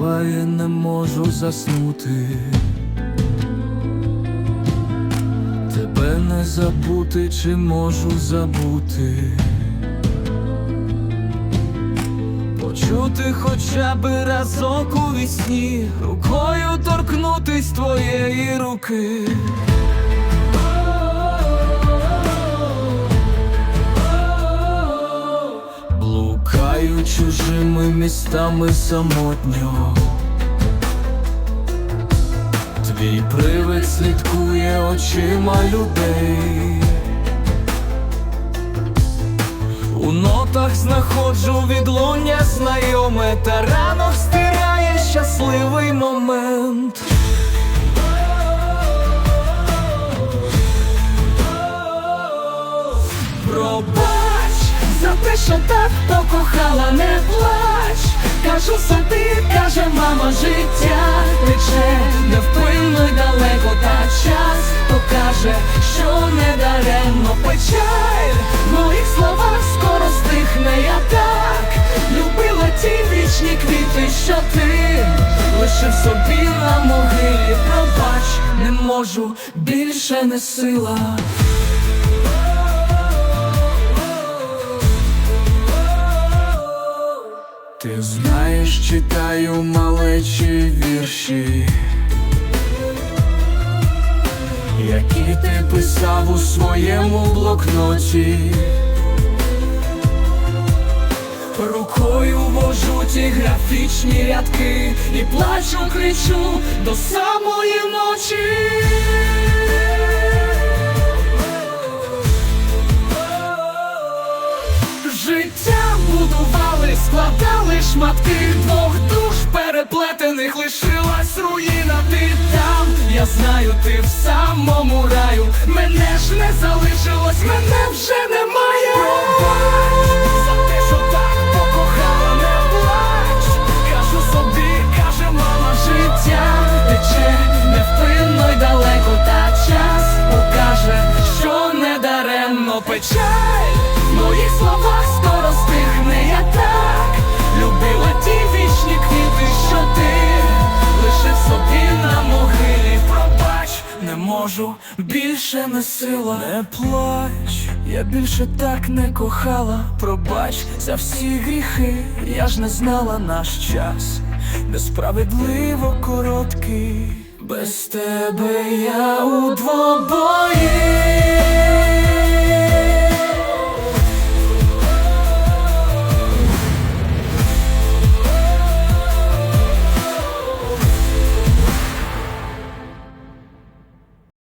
вбиває, не можу заснути. Тебе не забути, чи можу забути. Почути хоча б разок у вісні, рукою торкнутись твоєї руки. Чужими містами самотньо. Твій привид слідкує очима людей. У нотах знаходжу відлуння знайоме, та ранок стирає щасливий момент. Пробач за те, що так покохала, не плач. Кажу собі, каже мама, життя тече невпинно й далеко, та час покаже, що не даремно печаль. В моїх словах скоро стихне я так. Любила ті вічні квіти, що ти лишив собі на могилі. Пробач, не можу, більше не сила. Ти знаєш, читаю малечі вірші, які ти писав у своєму блокноті. Рукою вожу ті графічні рядки і плачу, кричу до самої ночі. Будували, складали шматки двох душ переплетених лишилась руїна ти там. Я знаю, ти в самому раю. Мене ж не залишилось, мене вже немає. За те, що так покохала, не плач. Кажу собі, каже мама, життя тече невпинно й далеко, та час покаже, що не даремно печаль. В моїх можу, більше не сила. Не плач, я більше так не кохала. Пробач за всі гріхи, я ж не знала наш час. Несправедливо короткий. Без тебе я у двобої